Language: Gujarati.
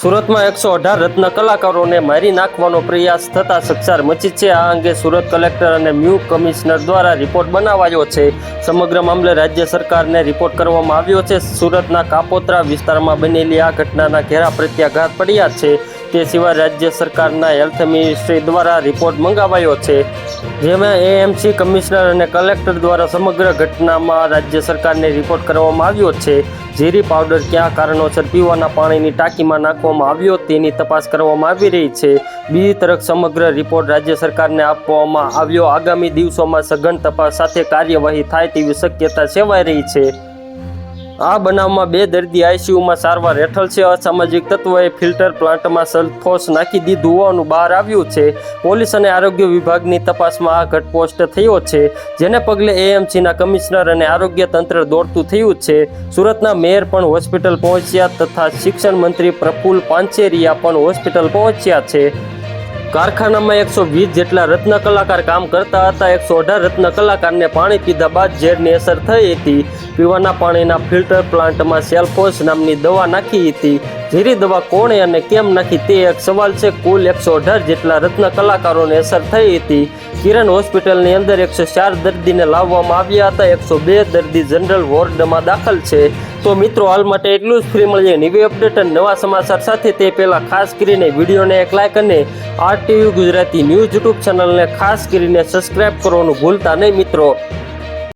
સુરતમાં એકસો અઢાર રત્ન કલાકારોને મારી નાખવાનો પ્રયાસ થતા સક્ષાર મચી છે. આ અંગે સુરત કલેક્ટર અને મ્યુ કમિશનર દ્વારા રિપોર્ટ બનાવાયો છે. સમગ્ર મામલે રાજ્ય સરકારને રિપોર્ટ કરવામાં આવ્યો છે. સુરતના કાપોત્રા વિસ્તારમાં બનેલી આ ઘટનાના ઘેરા પ્રત્યાઘાત પડ્યા છે. તે સિવાય રાજ્ય સરકારના હેલ્થ મિનિસ્ટ્રી દ્વારા રિપોર્ટ મંગાવાયો છે, જેમાં એએમસી કમિશનર અને કલેક્ટર દ્વારા સમગ્ર ઘટનામાં રાજ્ય સરકારને રિપોર્ટ કરવામાં આવ્યો છે. ઝેરી પાવડર કયા કારણોસર પીવાના પાણીની ટાંકીમાં નાખવામાં આવ્યો તેની તપાસ કરવામાં આવી રહી છે. બીજી તરફ સમગ્ર રિપોર્ટ રાજ્ય સરકારને આપવામાં આવ્યો. આગામી દિવસોમાં સઘન તપાસ સાથે કાર્યવાહી થાય તેવી શક્યતા સેવાઈ રહી છે. આ બનાવમાં બે દર્દી આઈસીયુમાં સારવાર હેઠળ છે. અસામાજિક તત્વોએ ફિલ્ટર પ્લાન્ટમાં સલ્ફોસ નાખી દીધું હોવાનું બહાર આવ્યું છે. પોલીસ અને આરોગ્ય વિભાગની તપાસમાં આ ઘટપોસ્ટ થયો છે, જેને પગલે એએમસીના કમિશનર અને આરોગ્ય તંત્ર દોડતું થયું છે. સુરતના મેયર પણ હોસ્પિટલ પહોંચ્યા તથા શિક્ષણ મંત્રી પ્રફુલ પાંચેરિયા પણ હોસ્પિટલ પહોંચ્યા છે. કારખાનામાં એકસો વીસ જેટલા રત્ન કલાકાર કામ કરતા હતા. એકસો અઢાર રત્ન કલાકારને પાણી પીધા બાદ ઝેરની અસર થઈ હતી. પીવાના પાણીના ફિલ્ટર પ્લાન્ટમાં સેલ્ફોસ નામની દવા નાખી હતી. ઝેરી દવા કોણે અને કેમ નાખી તે એક સવાલ છે. કુલ એકસો અઢાર જેટલા રત્ન કલાકારોને અસર થઈ હતી. કિરણ હોસ્પિટલની અંદર એકસો ચાર દર્દીને લાવવામાં આવ્યા હતા. એકસો બે દર્દી જનરલ વોર્ડમાં દાખલ છે. તો મિત્રો, હાલ માટે એટલું જ. ફ્રી મળીએ નવી અપડેટ અને નવા સમાચાર સાથે. તે પહેલાં ખાસ કરીને વિડીયોને એક લાઇક અને આરટીવી ગુજરાતી ન્યૂઝ યુટ્યુબ ચેનલને ખાસ કરીને સબસ્ક્રાઇબ કરવાનું ભૂલતા નહીં મિત્રો.